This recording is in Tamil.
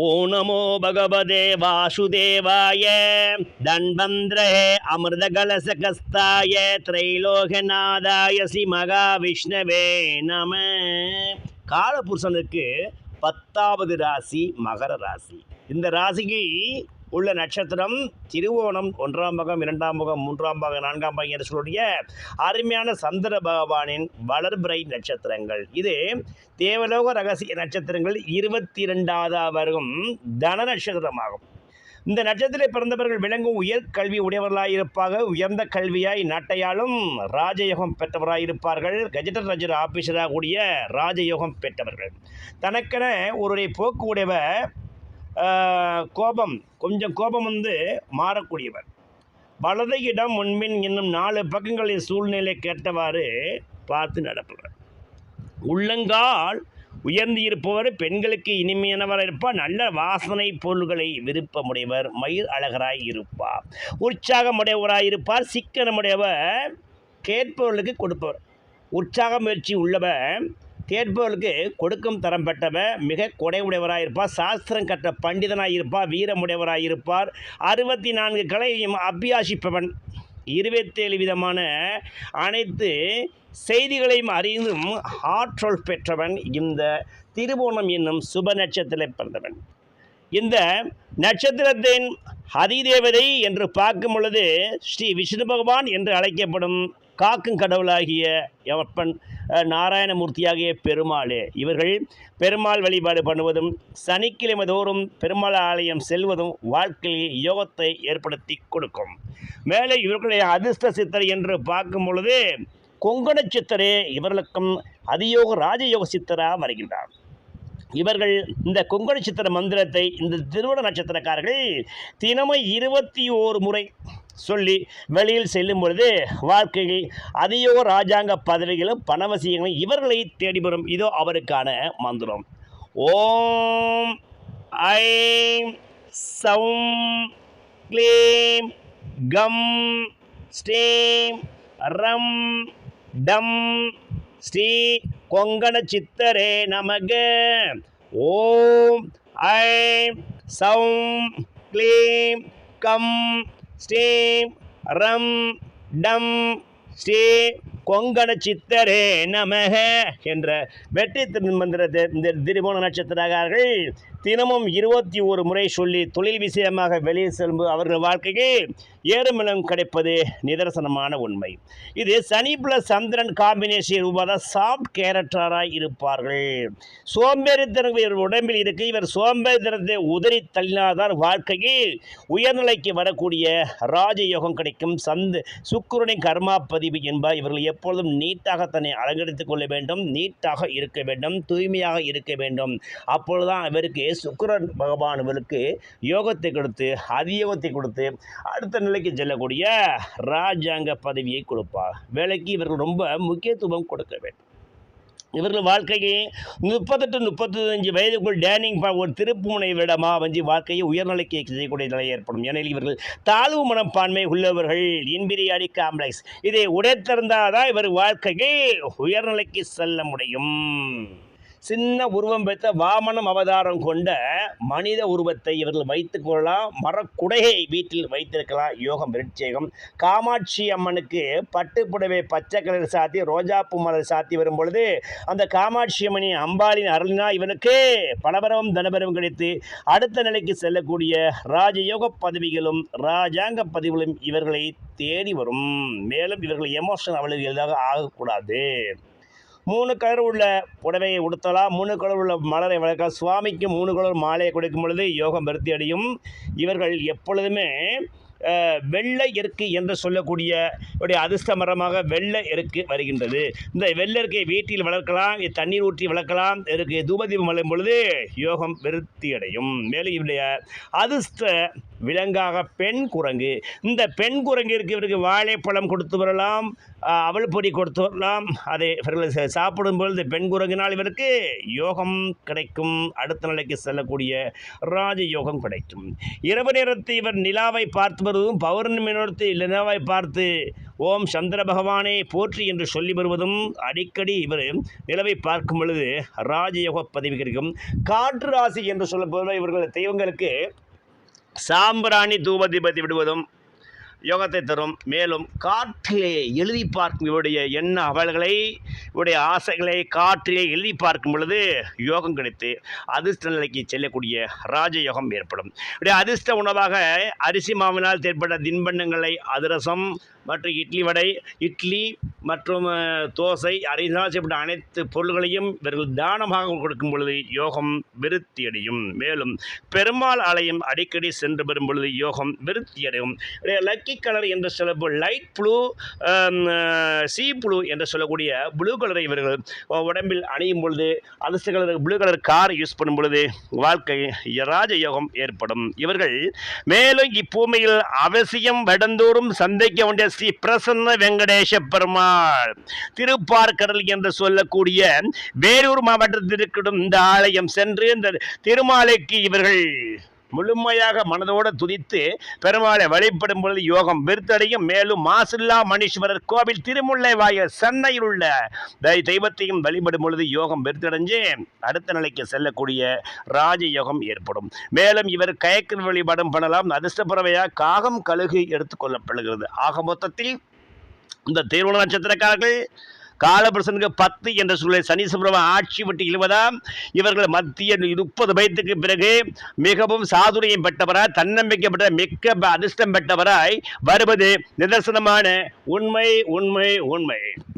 ஓ நமோ பகவதே வாசுதேவாய தன்வந்திரே அமிர்தகலசகஸ்தாய. திரைலோகநாதாய ஸ்ரீ மகாவிஷ்ணவே நம. காலபுருஷனுக்கு பத்தாவது ராசி மகர ராசி. இந்த ராசிக்கு உள்ள நட்சத்திரம் திருவோணம் ஒன்றாம் பாகம் இரண்டாம் பாகம் மூன்றாம் பாகம் நான்காம் பாகம் என்று சொல்லக்கூடிய அருமையான சந்திர பகவானின் வளர்பிறை நட்சத்திரங்கள். இது தேவலோக ரகசிய நட்சத்திரங்கள் இருபத்தி இரண்டாவது வரும் தன நட்சத்திரமாகும். இந்த நட்சத்திரத்தில் பிறந்தவர்கள் விளங்கும் உயர் கல்வி உடையவர்களாய் இருப்பாக உயர்ந்த கல்வியாய் நாட்டையாலும் ராஜயோகம் பெற்றவராய் இருப்பார்கள் கஜெட்டர் ரஜர் ஆபீசராக கூடிய ராஜயோகம் பெற்றவர்கள். தனக்கென ஒருவரை போக்கு உடையவர் கோபம். கொஞ்சம் கோபம் வந்து மாறக்கூடியவர். வலது இடம் முன்பின் என்னும் நாலு பக்கங்களின் சூழ்நிலை கேட்டவாறு பார்த்து நடப்பவர். உள்ளங்கால் உயர்ந்து இருப்பவர் பெண்களுக்கு இனிமையானவர் இருப்பார் நல்ல வாசனை பொருள்களை விருப்பமுடையவர் மயில் அழகராய் இருப்பார். உற்சாகமுடையவராய் இருப்பார் சிக்கனமுடையவர் கேட்பவர்களுக்கு கொடுப்பவர். உற்சாக முயற்சி உள்ளவர் கேட்பவர்களுக்கு கொடுக்கும் தரம் பெற்றவர் மிக கொடை உடையவராக இருப்பார் சாஸ்திரம் கற்ற பண்டிதனாக இருப்பார் வீரமுடையவராக இருப்பார் அறுபத்தி நான்கு கலையையும் அபியாசிப்பவன். இருபத்தேழு விதமான அனைத்து செய்திகளையும் அறிந்தும் ஆற்றல் பெற்றவன் இந்த திருவோணம் என்னும் சுப நட்சத்திரத்தில் பிறந்தவன். இந்த நட்சத்திரத்தின் அதிதேவதை என்று பார்க்கும் பொழுது ஸ்ரீ விஷ்ணு பகவான் என்று அழைக்கப்படும் காக்கும் கடவுளாகிய எவப்பன் நாராயணமூர்த்தியாகிய பெருமாளே. இவர்கள் பெருமாள் வழிபாடு பண்ணுவதும் சனிக்கிழமை தோறும் பெருமாள் ஆலயம் செல்வதும் வாழ்க்கையில் யோகத்தை ஏற்படுத்தி கொடுக்கும். மேலே இவர்களுடைய அதிர்ஷ்ட சித்தர் என்று பார்க்கும் பொழுது கொங்கண சித்தரே இவர்களுக்கும் அதியோக ராஜயோக சித்தராக வருகின்றார். இவர்கள் இந்த கொங்கண சித்திர மந்திரத்தை இந்த திருவண நட்சத்திரக்காரர்கள் தினமும் இருபத்தி ஓரு முறை சொல்லி வெளியில் செல்லும் பொழுது வாழ்க்கையில் அதிக ராஜாங்க பதவிகளும் பணவசியங்களும் இவர்களை தேடி வரும். இதோ அவருக்கான மந்திரம். ஓம் ஐம் சௌம் க்ளீம் கம் ஸ்டீம் ரம் டம் ஸ்ரீ கொங்கண சித்தரே நமக. ஓம் ஐம் சௌம் க்ளீம் கம் ஸ்ரீம் ரம் டம் ஸ்ரீ கொங்கண சித்தரே நமக என்ற வெற்றி திருமந்திர இந்த திருமண நட்சத்திரக்காரர்கள் தினமும் இருபத்தி ஒரு முறை சொல்லி தொழில் விஷயமாக வெளியே செல்லும்போது அவர்கள் வாழ்க்கைக்கு ஏறுமிடம் கிடைப்பது நிதர்சனமான உண்மை. இது சனி பிளஸ் சந்திரன் காம்பினேஷன் ரூபாய் சாஃப்ட் கேரக்டராக இருப்பார்கள். சோம்பேறித்தனம் இவர் உடம்பில் இருக்கு. இவர் சோம்பேறித்தனத்தை உதறி தள்ளினால்தான் வாழ்க்கையில் உயர்நிலைக்கு வரக்கூடிய ராஜயோகம் கிடைக்கும். சந்து சுக்குரனின் கர்மா பதிவு என்பார். இவர்கள் எப்பொழுதும் நீட்டாக தன்னை அலங்கரித்துக் கொள்ள வேண்டும் நீட்டாக இருக்க வேண்டும் தூய்மையாக இருக்க வேண்டும். அப்பொழுதுதான் இவருக்கு சுக்கரன் பகவான் இவருக்கு யோகத்தை கொடுத்து அதியோகத்தை கொடுத்து அடுத்த நிலைக்கு செல்லக்கூடிய ராஜாங்க பதவியை கொடுப்பார். வேலைக்கு இவர்கள் ரொம்ப முக்கியத்துவம் கொடுக்க வேண்டும். இவர்கள் வாழ்க்கையை முப்பத்தெட்டு முப்பத்தஞ்சு வயதுக்குள் டேனிங் ஒரு திருப்புமுனை விடமா வந்து வாழ்க்கையை உயர்நிலைக்கு செய்யக்கூடிய நிலை ஏற்படும். ஏனெனில் இவர்கள் தாழ்வு மனப்பான்மை உள்ளவர்கள் இன்பிரியாடி காம்ப்ளெக்ஸ் இதை உடைத்திருந்தாதான் இவர் வாழ்க்கையை உயர்நிலைக்கு செல்ல முடியும். சின்ன உருவம் பெற்ற வாமனம் அவதாரம் கொண்ட மனித உருவத்தை இவர்கள் வைத்துக் கொள்ளலாம். மரக்குடையை வீட்டில் வைத்திருக்கலாம். யோகம் விருட்சேகம். காமாட்சி அம்மனுக்கு பட்டு புடவை பச்சை கலர் சாத்தி ரோஜாப்பூ மலர் சாத்தி வரும் பொழுது அந்த காமாட்சி அம்மனின் அம்பாளின் அருளினா இவனுக்கு பலபரவும் தனபரவும் கிடைத்து அடுத்த நிலைக்கு செல்லக்கூடிய ராஜயோக பதவிகளும் ராஜாங்க பதவிகளும் இவர்களை தேடி வரும். மேலும் இவர்கள் எமோஷன் அவ்வளவு எளிதாக ஆகக்கூடாது. மூணு கலர் உள்ள புடவையை உடுத்தலாம். மூணு கலர் உள்ள மலரை வளர்க்கலாம். சுவாமிக்கு மூணு கலர் மாலையை கொடுக்கும் பொழுது யோகம் விருத்தி அடையும். இவர்கள் எப்பொழுதுமே வெள்ளை இருக்கு என்று சொல்லக்கூடிய உடைய அதிர்ஷ்ட மரமாக வெள்ளை எருக்கு வருகின்றது. இந்த வெள்ளை இருக்கை வீட்டில் வளர்க்கலாம் தண்ணீர் ஊற்றி வளர்க்கலாம். இருக்கு தூபதீபம் வளரும் பொழுது யோகம் விருத்தி அடையும். மேலும் இவருடைய அதிர்ஷ்ட விலங்காக பெண் குரங்கு. இந்த பெண் குரங்கிற்கு இவருக்கு வாழைப்பழம் கொடுத்து வரலாம் அவள் பொடி கொடுத்து வரலாம். அதை இவர்கள் சாப்பிடும் பொழுது பெண் குரங்கினால் இவருக்கு யோகம் கிடைக்கும். அடுத்த நிலைக்கு செல்லக்கூடிய ராஜ யோகம் கிடைக்கும். இரவு நேரத்தை இவர் நிலாவை பார்த்து வருவதும் பௌர்ணமி நேரத்தை நிலாவை பார்த்து ஓம் சந்திர பகவானே போற்றி என்று சொல்லி வருவதும் அடிக்கடி இவர் நிலவை பார்க்கும் பொழுது ராஜயோக பதவி கிடைக்கும். காற்று ராசி என்று சொல்லப்படுவ இவர்கள் தெய்வங்களுக்கு சாம்பிராணி தூபதிபதி விடுவதும் யோகத்தை தரும். மேலும் காற்றிலே எழுதி பார்க்கும் இவருடைய எண்ண அவல்களை இவருடைய ஆசைகளை காற்றிலே எழுதி பார்க்கும் பொழுது யோகம் கிடைத்து அதிர்ஷ்ட நிலைக்கு செல்லக்கூடிய ராஜயோகம் ஏற்படும். இப்படி அதிர்ஷ்ட உணவாக அரிசி மாவினால் ஏற்பட்ட தின்பண்டங்களை அதிரசம் மற்றும் இட்லி வடை இட்லி மற்றும் தோசை அரிசினால் செய்யப்பட்ட அனைத்து பொருள்களையும் இவர்கள் தானமாக கொடுக்கும் பொழுது யோகம் விருத்தி அடையும். மேலும் பெருமாள் ஆலயம் அடிக்கடி சென்று வரும் பொழுது யோகம் விருத்தியடையும் லக்கி கலர் என்று சொல்ல லைட் ப்ளூ சி ப்ளூ என்று சொல்லக்கூடிய ப்ளூ கலரை இவர்கள் உடம்பில் அணியும் பொழுது அதிர்ஷ்ட colour blue colour car use பண்ணும் பொழுது வாழ்க்கை ராஜயோகம் ஏற்படும். இவர்கள் மேலும் இப்பூமியில் அவசியம் வடந்தோறும் சந்திக்க வேண்டிய ஸ்ரீ பிரசன்ன வெங்கடேஷ பெருமாள். திருப்பார்கடல் என்று சொல்லக்கூடிய வேலூர் மாவட்டத்தில் இருக்கும் இந்த ஆலயம் சென்று இந்த திருமாலைக்கு இவர்கள் முழுமையாக மனதோடு துதித்து பெருமாளை வழிபடும் பொழுது யோகம் விருத்தடையும். மேலும் மாசில்லா மணீஸ்வரர் கோவில் திருமுல்லை வாயில் சென்னையில் உள்ள தை- தெய்வத்தையும் வழிபடும் பொழுது யோகம் விருத்தடைஞ்சு அடுத்த நிலைக்கு செல்லக்கூடிய ராஜயோகம் ஏற்படும். மேலும் இவர் கயக்கில் வழிபாடும் பண்ணலாம். அதிர்ஷ்டப்புறவையாக காகம் கழுகு எடுத்துக்கொள்ளப்படுகிறது ஆக மொத்தத்தில் இந்த திருவண்ண நட்சத்திரக்காரர்கள் காலபுருஷனுக்கு பத்து என்ற சூழலை சனீஸ்வரம் ஆட்சி விட்டு இழுவதாம். இவர்கள் மத்திய முப்பது வயதுக்கு பிறகு மிகவும் சாதுரியம் பெற்றவராய் தன்னம்பிக்கை பெற்ற மிக்க அதிர்ஷ்டம் பெற்றவராய் வருவது நிதர்சனமான உண்மை உண்மை உண்மை.